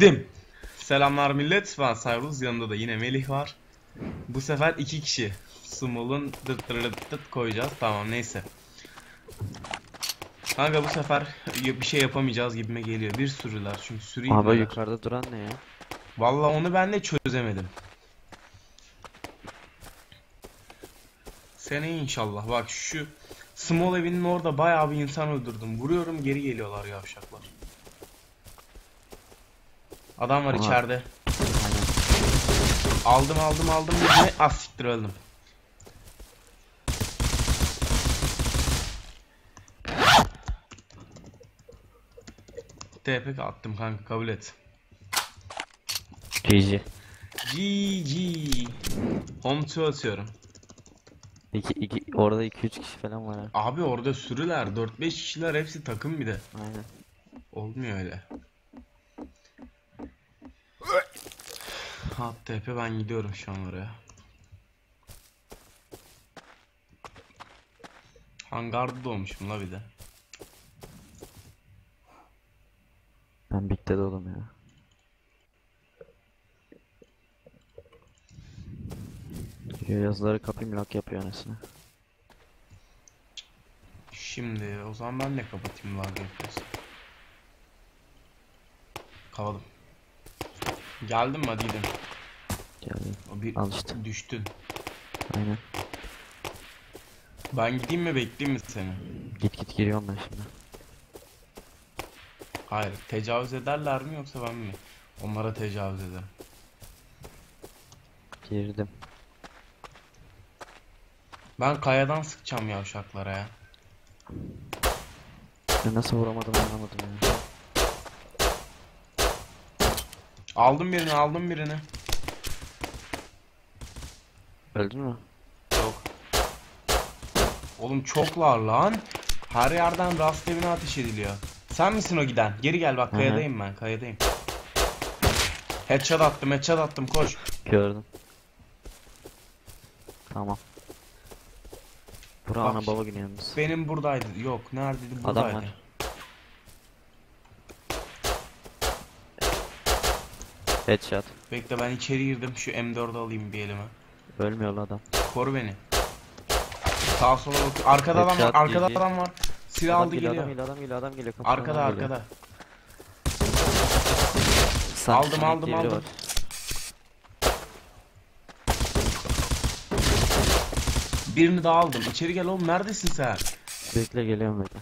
Dim. Selamlar millet. Ben Sayruz. Yanında da yine Melih var. Bu sefer iki kişi. Small'un dıt dıt dıt koyacağız. Tamam neyse. Kanka bu sefer bir şey yapamayacağız gibime geliyor. Bir sürüler çünkü sürü Abi yukarıda duran ne ya? Vallahi onu ben de çözemedim. Seneye inşallah. Bak şu Small evinin orada bayağı bir insan öldürdüm. Vuruyorum geri geliyorlar yavşaklar. Adam var Aha. içeride. Aldım aldım aldım birini. Az siktir öldüm. TP attım kanka kabul et. GG. GG. Home 2 atıyorum. İki, iki, orada 2-3 kişi falan var. Abi orada sürüler 4-5 kişiler hepsi takım bir de. Aynen. Olmuyor öyle. Hat TP ben gidiyorum şu an oraya. Hangarda doğmuşum la bir de. Ben Big'de dolum ya. Yo, Yazıları kapayım lock yapıyor anasını. Şimdi o zaman ben de kapatayım lag yapıyorsun. Kapadım. Geldim mi hadi gidelim. Geldi. O bir Al işte. düştün. Aynen. Ben gideyim mi bekleyeyim mi seni? Git git giriyorum ben şimdi. Hayır, tecavüz ederler mi yoksa ben mi? Onlara tecavüz ederim. Girdim. Ben kayadan sıkacağım yavşaklara ya. Ben nasıl vuramadım anlamadım ya. Aldım birini, aldım birini. Öldün mü? Yok. Oğlum çoklar lan. Her yerden rast evine ateş ediliyor. Sen misin o giden? Geri gel bak Hı hı. kayadayım ben, kayadayım. Headshot attım, headshot attım koş. Gördüm. Tamam. Bura Bak. ana baba yalnız. Benim buradaydı. Yok, neredeydi? Adam Buradaydı. var. Headshot. Bekle ben içeri girdim. Şu M4'ü alayım bir elime. Ölmüyor adam. Koru beni. Sağa sola bak. Arkada adam var. Headshot Arkada GG. adam var. Silah Adam aldı geliyor, geliyor. adam geliyor, adam geliyor, adam geliyor. kapıdan Arkada adam geliyor. arkada. San- Aldım, aldım, biri aldım. var. Birini daha aldım. İçeri gel oğlum. Neredesin sen? Bekle geliyorum bekle.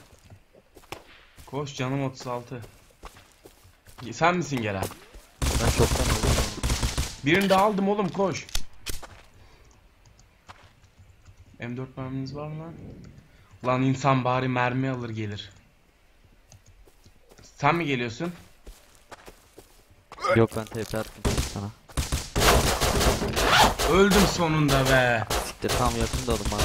Koş canım 36. Sen misin gelen? Ben çoktan öldüm. Birini daha aldım oğlum koş. M4 merminiz var mı lan? Lan insan bari mermi alır gelir. Sen mi geliyorsun? Yok ben TP attım sana. Öldüm sonunda be. Siktir tam yakın da oğlum bana.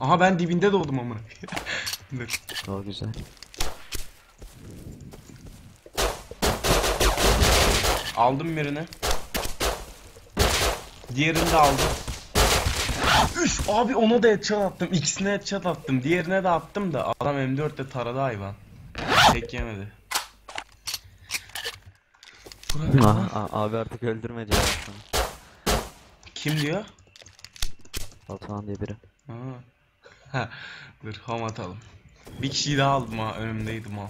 Aha ben dibinde doğdum amına. Dur. O güzel. Aldım birini. Diğerini de aldım. Üf abi ona da headshot attım. İkisine headshot attım. Diğerine de attım da adam M4'te taradı hayvan. Tek yemedi. Burada Ah, ah, abi artık öldürme diyor. Kim diyor? Batuhan diye biri. Ha. Dur ham atalım. Bir kişiyi daha aldım ha önümdeydim ha.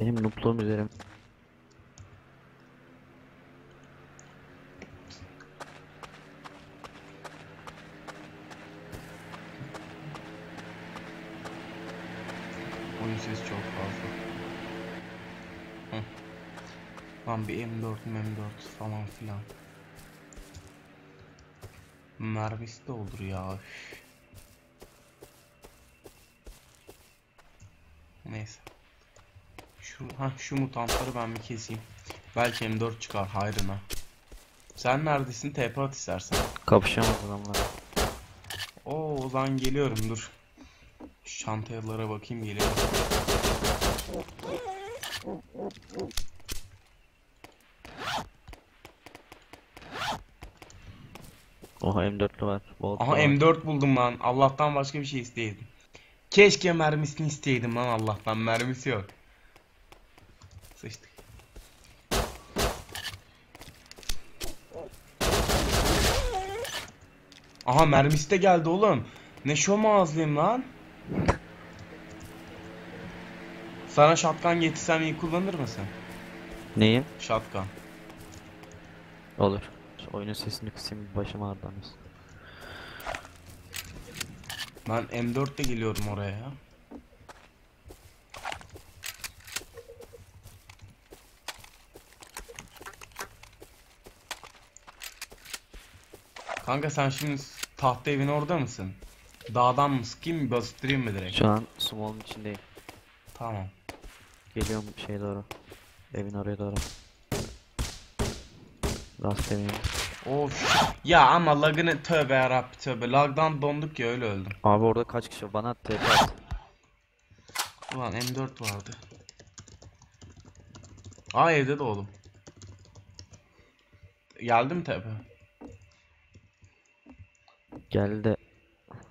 Benim noobluğum üzerim. Oyun sesi çok fazla. Hı. Lan bir M4 M4 falan filan. Mermisi de olur ya. üf. Neyse. Şu ha şu mutantları ben bir keseyim. Belki M4 çıkar hayrına. Sen neredesin? TP at istersen. Kapışamaz adamlar. Oo o zaman geliyorum dur. Şu çantalara bakayım geliyorum. Oha M4'lü var. Bolt Aha var. M4 buldum lan. Allah'tan başka bir şey isteyedim. Keşke mermisini isteyeydim lan Allah'tan mermisi yok. Sıçtık. Aha mermisi de geldi oğlum. Ne şom ağızlıyım lan. Sana shotgun getirsem iyi kullanır mısın? Neyim? Shotgun. Olur. Oyunun sesini kısayım başım ağrıdı anasını. Ben M4 de geliyorum oraya ya. Kanka sen şimdi tahta evin orada mısın? Dağdan mı sıkayım mı bastırayım mı direkt? Şu an small'un içindeyim. Tamam. Geliyorum şey doğru. Evin oraya doğru. Rast demeyeyim. Of. Ya ama lagını tövbe yarabbi tövbe. Lagdan donduk ya öyle öldüm. Abi orada kaç kişi var? Bana TP at. Ulan M4 vardı. Aa evde doğdum. Geldi mi tepe? Geldi de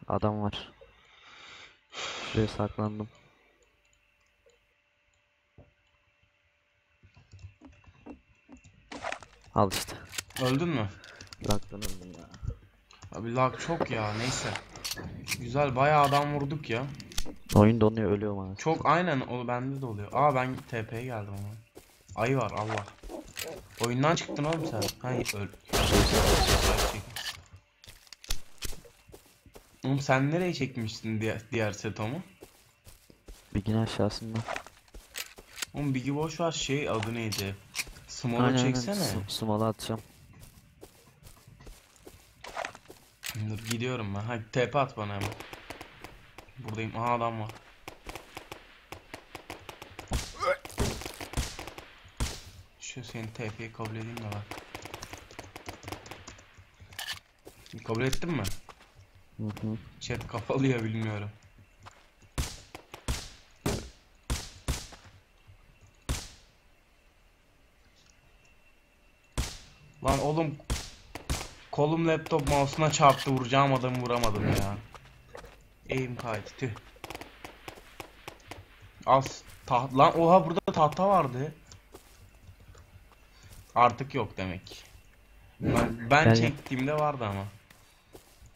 adam var. Şuraya saklandım. Al işte. Öldün mü? Laktan öldüm ya. Abi lag çok ya neyse. Güzel bayağı adam vurduk ya. Oyun donuyor ölüyorum anasını. Çok aynen o bende de oluyor. Aa ben TP'ye geldim ama. Ayı var Allah. Oyundan çıktın oğlum sen. Hayır öl. Oğlum sen nereye çekmiştin diğer, diğer setomu? Bilgin aşağısında. Oğlum Biggie boş ver şey adı neydi? Small'u Aynen, aynen. çeksene. Sm- Small'a atacağım. Dur gidiyorum ben. Hadi TP at bana hemen. Buradayım. Aha adam var. Şu senin TP'yi kabul edeyim de bak. Kabul ettin mi? Hı hı. Chat kapalı ya bilmiyorum. Lan oğlum kolum laptop mouse'una çarptı vuracağım adamı vuramadım ya. Aim kaydı tüh. Az taht lan oha burada tahta vardı. Artık yok demek. Ben, ben gel. çektiğimde vardı ama.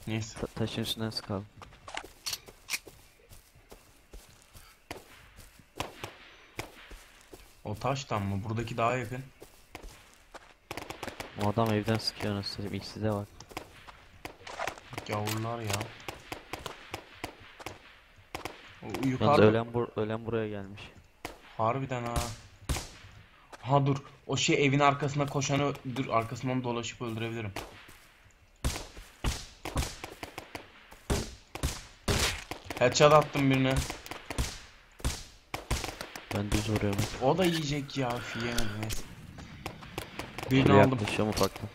Neyse. Ta- taşın üstünden sıkalım. O taştan mı? Buradaki daha yakın. O adam evden sıkıyor nasıl satayım. İkisi de var. Gavurlar ya. O Yalnız yukarıda ölen, bur ölen buraya gelmiş. harbiden ha. Ha dur. O şey evin arkasına koşanı dur arkasından dolaşıp öldürebilirim. Headshot attım birine. Ben düz vuruyorum. O da yiyecek ya. Üf, neyse. Birini Buraya aldım. yaklaşıyorum ufaktan.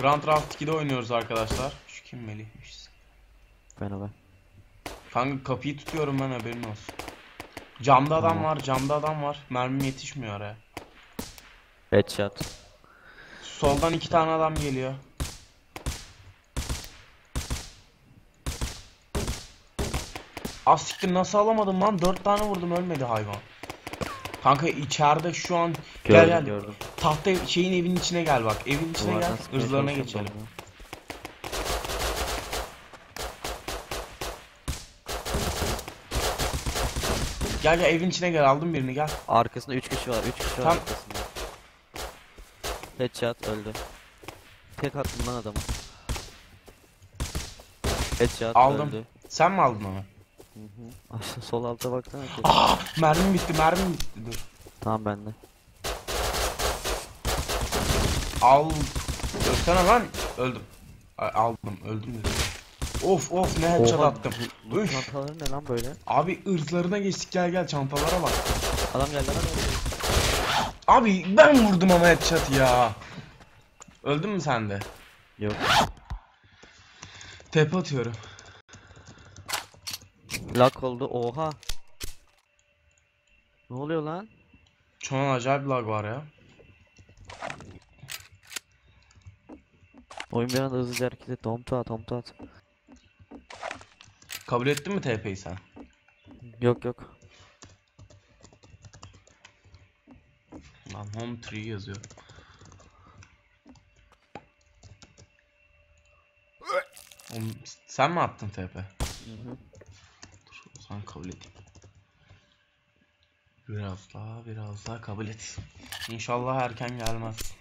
Grand Raft 2'de oynuyoruz arkadaşlar. Şu kim Melih'miş. Ben ben. Kanka kapıyı tutuyorum ben haberin olsun. Camda adam Tamam. var, camda adam var. Mermim yetişmiyor oraya. Headshot. Soldan iki tane adam geliyor. Az siktir nasıl alamadım lan? Dört tane vurdum ölmedi hayvan. Kanka içeride şu an gel Gördüm gel. gördüm. Tahta şeyin evin içine gel bak. Evin içine Duvardan gel. çalışıyorum geçelim. Gel gel evin içine gel aldım birini gel. Arkasında 3 kişi var. 3 kişi var Tam- arkasında. Headshot öldü. Tek attım lan adamı. Headshot Aldım. öldü. Sen mi aldın onu? Sol alta baksana. ki. Ah mermim bitti mermim bitti dur. Tamam bende. Al. Ölsene lan. Öldüm. Aldım öldüm dedim. Of of ne headshot Oha, attım. Üf. çantaları ne lan böyle? Abi ırzlarına geçtik gel gel çantalara bak. Adam geldi lan. Abi ben vurdum ama headshot ya. Öldün mü sen de? Yok. Tepe atıyorum. Lock oldu. Oha. Ne oluyor lan? Şu an acayip lag var ya. Oyun bir anda hızlıca hareket etti. Tomta at, tomta at. Kabul ettin mi TP'yi sen? Yok yok. Lan home tree yazıyor. Oğlum, sen mi attın TP? Hı hı. Zaman kabul edeyim. Biraz daha biraz daha kabul et. İnşallah erken gelmez.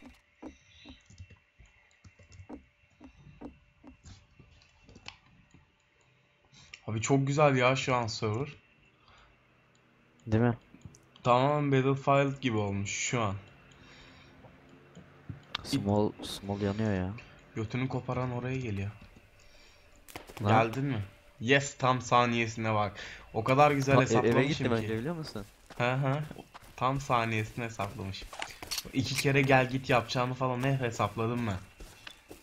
Abi çok güzel ya şu an server. Değil mi? Tamamen Battlefield gibi olmuş şu an. Small, small yanıyor ya. Götünü koparan oraya geliyor. Lan. Geldin mi? Yes tam saniyesine bak. O kadar güzel Bak, e- eve hesaplamışım gittim önce ki. biliyor musun? Hı hı. Tam saniyesine hesaplamış. İki kere gel git yapacağını falan ne hesapladım mı?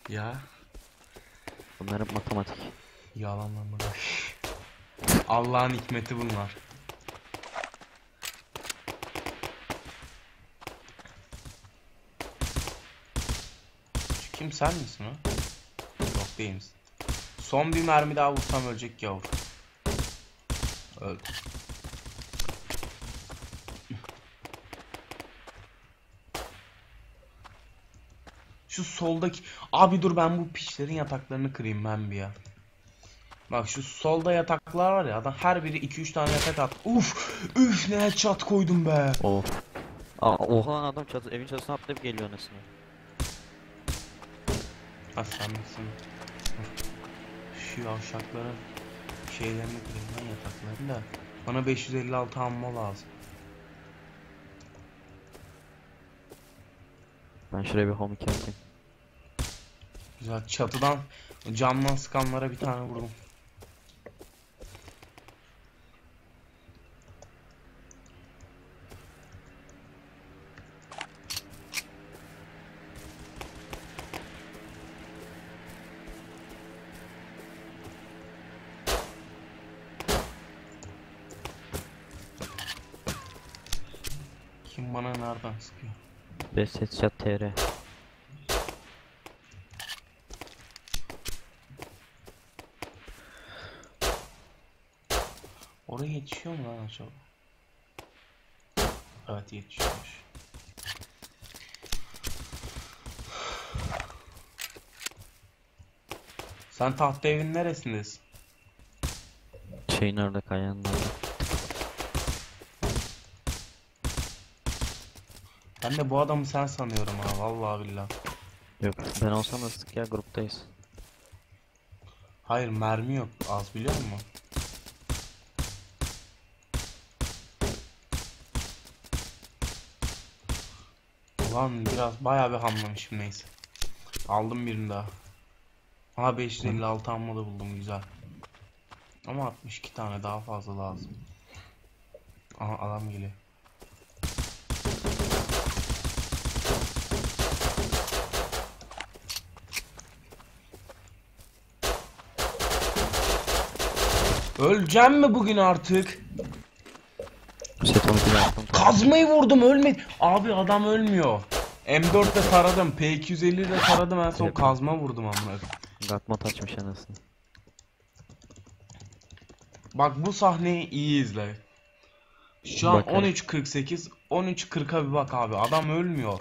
Ya Bunlar hep matematik. yalanlama. Allah'ın hikmeti bunlar. Kim sen misin o? Yok değil misin? Son bir mermi daha vursam ölecek yavru. Öldü. Şu soldaki... Abi dur ben bu piçlerin yataklarını kırayım ben bir ya. Bak şu solda yataklar var ya adam her biri 2-3 tane yatak at. Uf! Üf ne çat koydum be. Oh. Aa, oha lan adam çatı, evin çatısına atlayıp geliyor anasını. Misin? Dur. Şu yavşakların şeylerini kırayım ben yataklarını da. Bana 556 ammo lazım. Ben şuraya bir home 2 atayım. Güzel çatıdan camdan sıkanlara bir tane vurdum. Best headshot TR. Oraya yetişiyor mu lan acaba? Evet yetişiyormuş. Sen tahta evin neresindesin? Şeyin orada kayanın orada. Ben de bu adamı sen sanıyorum ha vallahi billahi. Yok ben olsam da sık ya gruptayız. Hayır mermi yok az biliyor musun? Ulan biraz bayağı bir hamlamışım neyse. Aldım birini daha. Aha 556 amma da buldum güzel. Ama 62 tane daha fazla lazım. Aha adam geliyor. Öleceğim mi bugün artık? Set 12'de attım. Kazmayı vurdum ölmedi. Abi adam ölmüyor. M4'te taradım. P250'de taradım en son Evet. kazma vurdum amına. Gatmat açmış anasını. Bak bu sahneyi iyi izle. Şu an Bakarım. 13.48 13.40'a bir bak abi adam ölmüyor.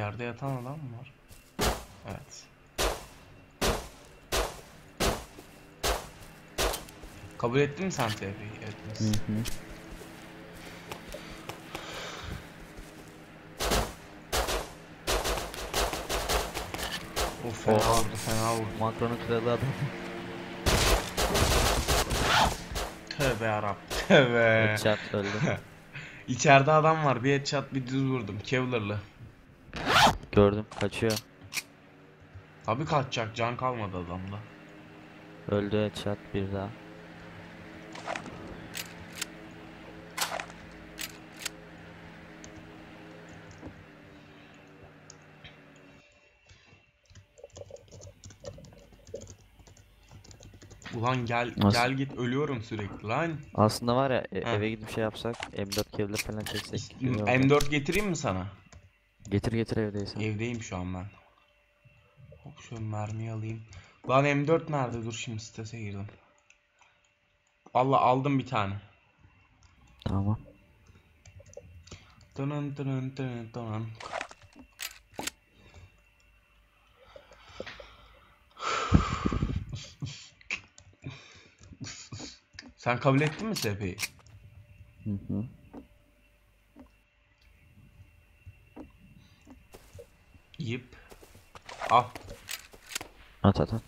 Yerde yatan adam mı var? Evet. Kabul ettin mi sen TP'yi? Hı Etmişsin. hı. O fena Oha. vurdu, fena vurdu. Makronun kralı adam. Tövbe yarabbim. Tövbe. Headshot öldü. İçeride adam var. Bir headshot bir düz vurdum. Kevlar'lı. Gördüm kaçıyor. Tabii kaçacak. Can kalmadı adamda. Öldü headshot bir daha. Ulan gel Nasıl? gel git ölüyorum sürekli lan. Aslında var ya e- eve gidip şey yapsak M4 kevler falan çeksek. iyi olur. M4 getireyim mi sana? Getir getir evdeysen. Evdeyim şu an ben. Hop şöyle mermi alayım. Lan M4 nerede? Dur şimdi sitese girdim. Allah aldım bir tane. Tamam. Tının tının tının tının. Sen kabul ettin mi SP'yi? Hı hı. Yip. Al. At at at.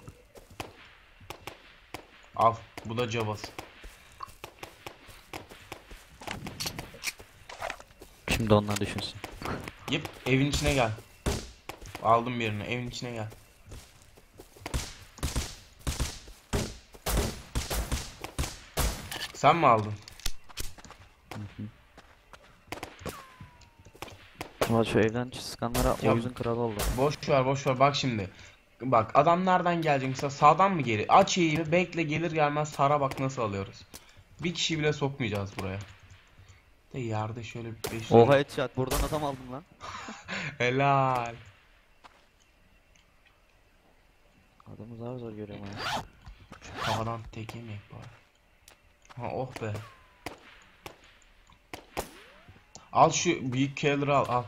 Al. Bu da cabası. Şimdi onlar düşünsün. Yip. Evin içine gel. Aldım birini. Evin içine gel. Sen mi aldın? Ama şu evden sıkanlara Ya- o yüzün kralı oldu. Boş ver boş ver bak şimdi. Bak adam nereden gelecek mesela sağdan mı geri? Aç eğimi bekle gelir gelmez sara bak nasıl alıyoruz. Bir kişi bile sokmayacağız buraya. De yerde şöyle bir beş Oha headshot buradan adam aldım lan. Helal. Adamı zar zor görüyorum ya. Kafadan tek yemek var. Ha oh be. Al şu büyük killer'ı al al.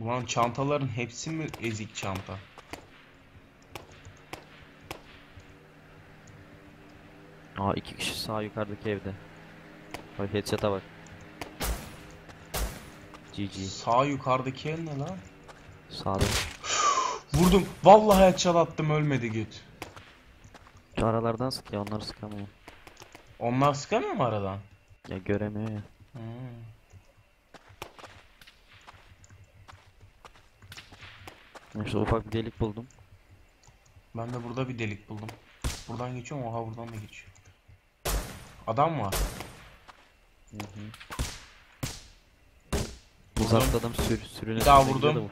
Ulan çantaların hepsi mi ezik çanta? Aa iki kişi sağ yukarıdaki evde. Bak headshot'a bak. GG. Sağ yukarıdaki el ne lan? Sağda. Vurdum. Vallahi headshot attım ölmedi güt. Şu aralardan sık ya onları sıkamıyor. Onlar sıkamıyor mu aradan? Ya göremiyor ya. Hmm. İşte ufak bir delik buldum. Ben de burada bir delik buldum. Buradan geçiyorum. Oha buradan da geçiyor. Adam var. Hı hı. Uzakta adam sür, sürüne Bir daha vurdum.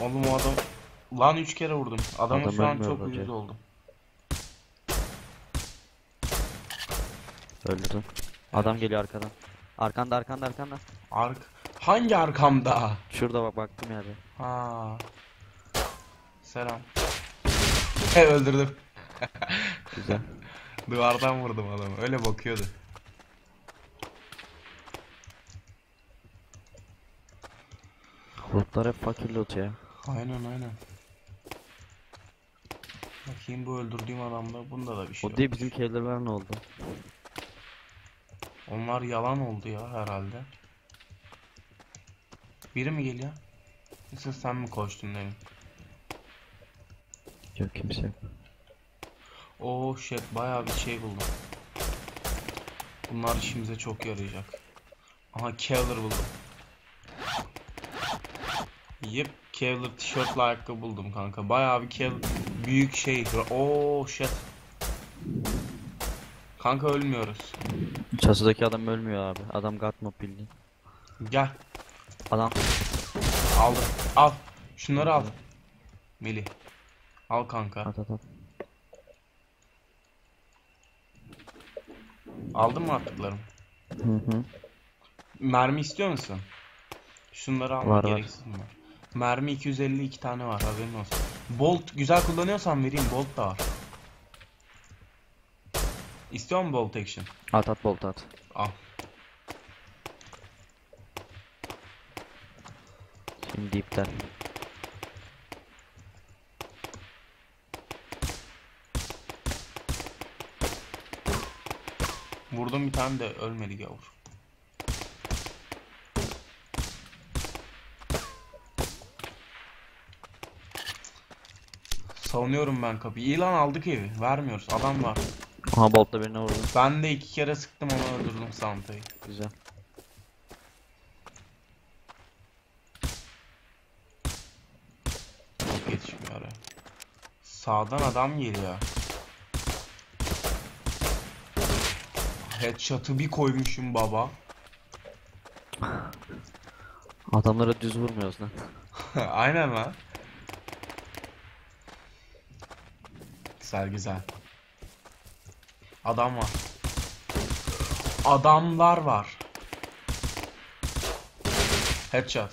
Oğlum o adam... Lan 3 kere vurdum. Adamın Adam şu an ölmüyor çok bence. uyuz oldum. Öldürdüm. Adam geliyor arkadan. Arkanda arkanda arkanda. Ark... Hangi arkamda? Şurada bak baktım yerde. Ha. Selam. He öldürdüm. Güzel. Duvardan vurdum adamı. Öyle bakıyordu. Lootlar hep fakir loot ya. Aynen aynen. Bakayım bu öldürdüğüm adamda bunda da bir şey O yok. değil bizim kevlerler ne oldu? Onlar yalan oldu ya herhalde. Biri mi geliyor? Yoksa sen mi koştun demin? Yok kimse yok. Oo shit bayağı bir şey buldum. Bunlar işimize çok yarayacak. Aha Kevlar buldum. Yep Kevlar tişörtle ayakkabı buldum kanka. Bayağı bir Kevlar büyük şey. Oo shit. Kanka ölmüyoruz. Çatıdaki adam ölmüyor abi. Adam God mob bildiğin. Gel Adam aldım. Al. Şunları al. Melih. Al kanka. at at at. Aldın mı attıklarım? Hı hı. Mermi istiyor musun? Şunları alma Var, var. gereksiz bunlar. Mermi 252 tane var haberin olsun. Bolt güzel kullanıyorsan vereyim bolt da var. İstiyor musun bolt action? At at bolt at. Al. Şimdi iptal. Vurdum bir tane de ölmedi gavur. Savunuyorum ben kapıyı. İyi lan aldık evi. Vermiyoruz. Adam var. Aha boltla birine vurdum. Ben de iki kere sıktım onu öldürdüm Santa'yı. Güzel. Çok yetişmiyor oraya. Sağdan adam geliyor. headshot'ı bir koymuşum baba. Adamlara düz vurmuyoruz lan. Aynen lan. Güzel güzel. Adam var. Adamlar var. Headshot.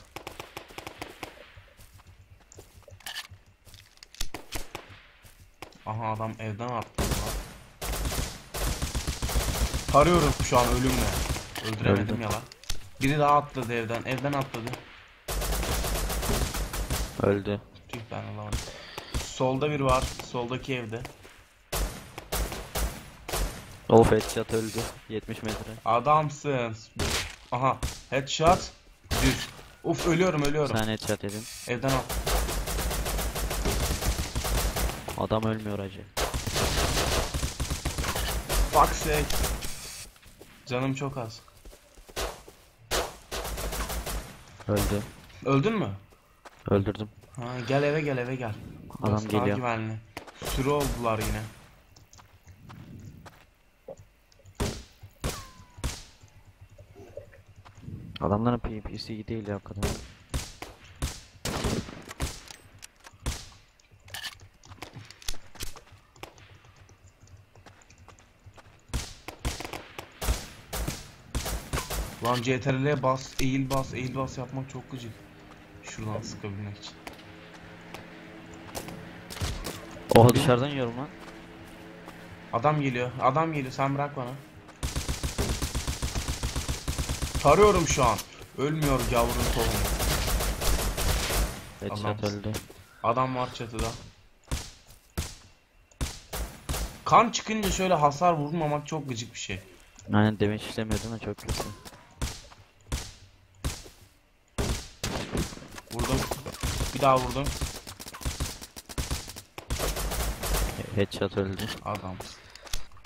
Aha adam evden attı. Tarıyorum şu an ölümle. Öldüremedim Öldü. ya lan. Biri daha atladı evden. Evden atladı. Öldü. Tüh ben alamadım. Solda bir var. Soldaki evde. Of headshot öldü. 70 metre. Adamsın. Aha. Headshot. Düz. Uf ölüyorum ölüyorum. Sen headshot yedin. Evden al. Adam ölmüyor acı. Fuck sake. Canım çok az. Öldü. Öldün mü? Öldürdüm. Ha, gel eve gel eve gel. Adam Burası geliyor. güvenli. Sürü oldular yine. Adamların PvP'si iyi değil ya o kadar. Lan CTRL'e bas, eğil bas, eğil bas yapmak çok gıcık. Şuradan sıkabilmek için. Oha dışarıdan yiyorum lan. Adam geliyor. Adam geliyor. Sen bırak bana. Tarıyorum şu an. Ölmüyor yavrun tohumu. Headshot Adamsın. öldü. Adam var çatıda. Kan çıkınca şöyle hasar vurmamak çok gıcık bir şey. Aynen demek işlemiyor değil mi? Çok kötü. Vurdum. Bir daha vurdum. He- Headshot öldü. Adam.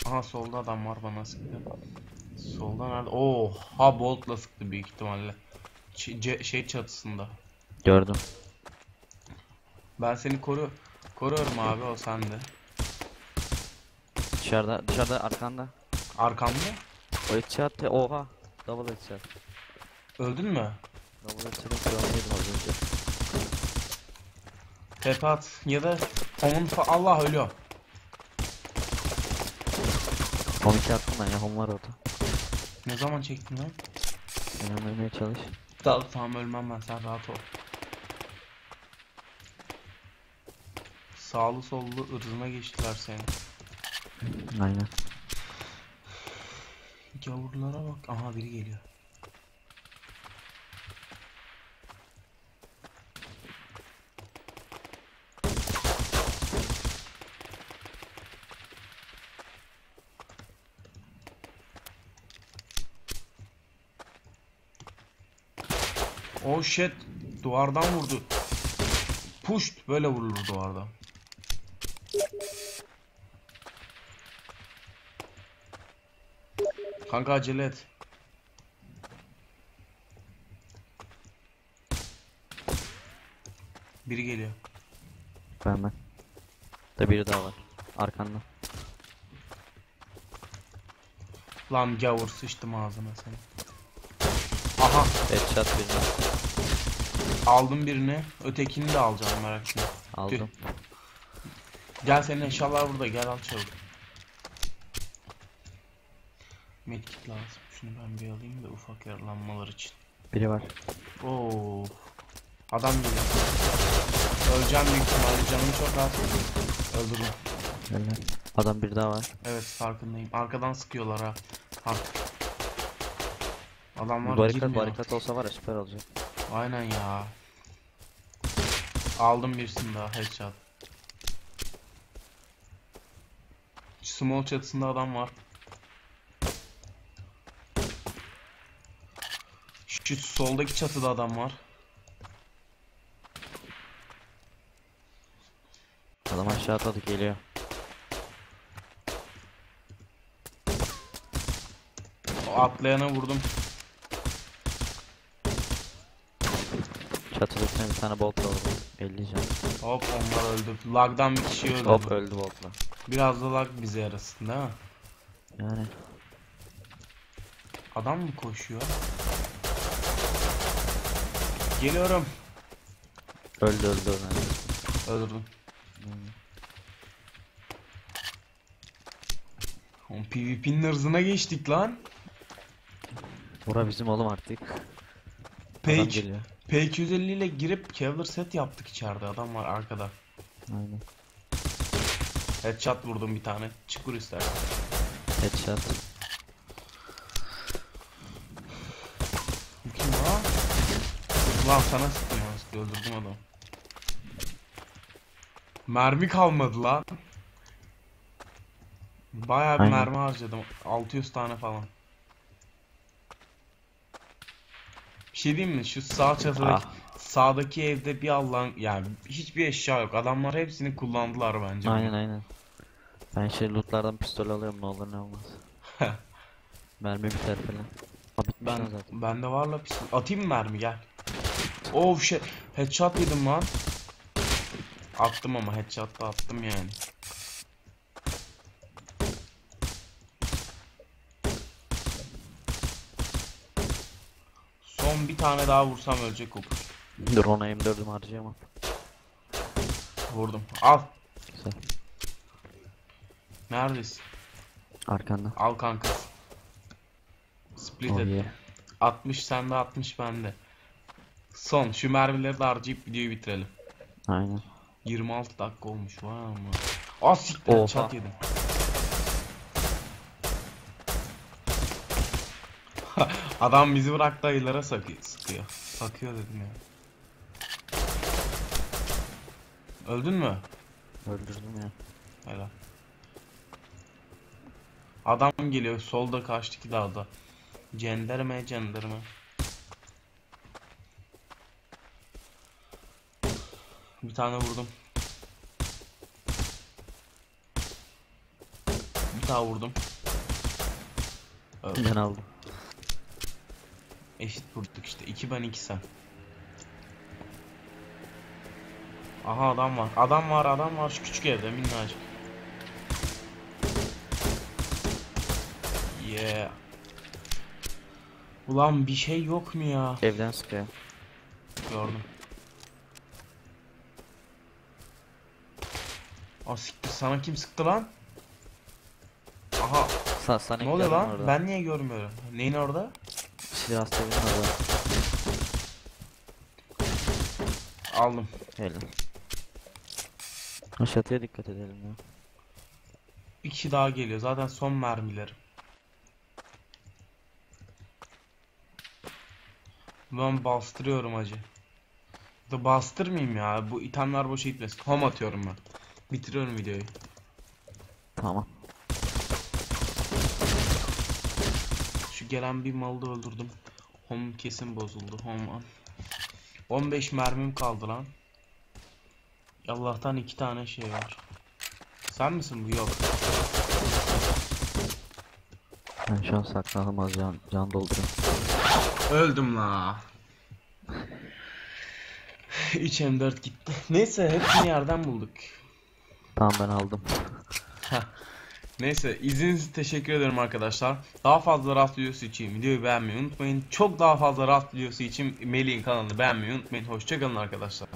Aha solda adam var bana sıktı. Solda nerede? Oo, ha boltla sıktı büyük ihtimalle. Ç- şey çatısında. Gördüm. Ben seni koru koruyorum abi o sende. Dışarıda, dışarıda arkanda. Arkamda. O headshot oha. Double headshot. Öldün mü? Double headshot'ın kralını yedim az önce. Tepe at ya da onun Allah ölüyor. 12 attım ben ya home var orada. Ne zaman çektin lan? Önemlemeye çalış. Tamam, tamam ölmem ben sen rahat ol. Sağlı sollu ırzına geçtiler seni. Aynen. Gavurlara bak. Aha biri geliyor. Oh shit. Duvardan vurdu. Pusht. Böyle vurulur duvardan. Kanka acele et. Biri geliyor. Ben ben. Da biri daha var. Arkanda. Lan gavur sıçtım ağzına seni. Aha Headshot birini aldım birini. Ötekini de alacağım merak etme. aldım. Gel senin eşyalar burada gel al çabuk. Medkit lazım. Şunu ben bir alayım da ufak yaralanmalar için. Biri var. Oo. Adam geliyor. Öleceğim büyük ihtimalle canım çok az. Öldürdüm. Öyle. Adam bir daha var. Evet farkındayım. Arkadan sıkıyorlar ha. Ha. Adamlar barikat girmiyor. barikat olsa var ya süper olacak. Aynen ya. Aldım birisini daha headshot. Small çatısında adam var. Şu soldaki çatıda adam var. Adam aşağı atladı geliyor. O atlayana vurdum. Çatıdakine bir tane bolt aldım. 50 can. Hop onlar öldü. Lag'dan bir kişi öldü. Hop öldü boltla. Biraz da lag bize yarasın değil mi? Yani Adam mı koşuyor? Geliyorum. Öldü öldü öldü. Öldürdüm. Oğlum PvP'nin ırzına geçtik lan. Bura bizim oğlum artık. Adam Page, geliyor. P250 ile girip Kevlar set yaptık içeride. Adam var arkada. Aynen. Headshot vurdum bir tane. Çıkur istersen. Headshot. Bu kim lan? Ulan sana sıktım ya. Öldürdüm adamı. Mermi kalmadı lan. Bayağı bir Aynen. mermi harcadım. 600 tane falan. Bir şey diyeyim mi? Şu sağ çatıdaki Ah. sağdaki evde bir Allah'ın yani hiçbir eşya yok. Adamlar hepsini kullandılar bence. Aynen aynen. Ben şey lootlardan pistol alıyorum ne olur ne olmaz. Mermi biter falan. Ha bitmiş Ben lan zaten. bende var la pistol. Atayım mı mermi gel. Oh şey headshot yedim lan. Attım ama headshot da attım yani. Son bir tane daha vursam ölecek o kuş. Dur ona M4'ümü harcayamam. Vurdum. Al. Güzel. Neredesin? Arkanda. Al kanka. Split Oh et. yeah. 60 sende 60 bende. Son şu mermileri de harcayıp videoyu bitirelim. Aynen. 26 dakika olmuş vay ama. Ah siktir çat yedim. Adam bizi bıraktı ayılara sakıyor, sıkıyor. Sakıyor dedim ya. Öldün mü? Öldürdüm ya. Helal. Adam geliyor solda karşıdaki dağda. Cenderme cenderme. Bir tane vurdum. Bir daha vurdum. Öldü. Ben aldım. Eşit vurduk işte. 2 ben 2 sen. Aha adam var. Adam var adam var şu küçük evde minnacık. Yeah. Ulan bir şey yok mu ya? Evden sıkıyor. Gördüm. Aa siktir sana kim sıktı lan? Aha Sa sana ne oluyor lan? Orada. Ben niye görmüyorum? Neyin orada? Silah sevdim orada. Aldım. Helal. Aşağıya dikkat edelim ya. Kişi daha geliyor. Zaten son mermilerim. Ben bastırıyorum acı. Da bastırmayayım ya. Bu itemler boşa gitmesin. Home atıyorum ben. Bitiriyorum videoyu. Tamam. Gelen bir malı da öldürdüm. Home kesin bozuldu. Home an. 15 mermim kaldı lan. Allah'tan iki tane şey var. Sen misin bu? Yok. Ben şu an saklandım az can, can dolduruyorum. Öldüm la. 3 M4 gitti. Neyse hepsini yerden bulduk. Tamam ben aldım. Neyse izlediğiniz için teşekkür ederim arkadaşlar. Daha fazla Rust videosu için videoyu beğenmeyi unutmayın. Çok daha fazla Rust videosu için Melih'in kanalını beğenmeyi unutmayın. Hoşçakalın arkadaşlar.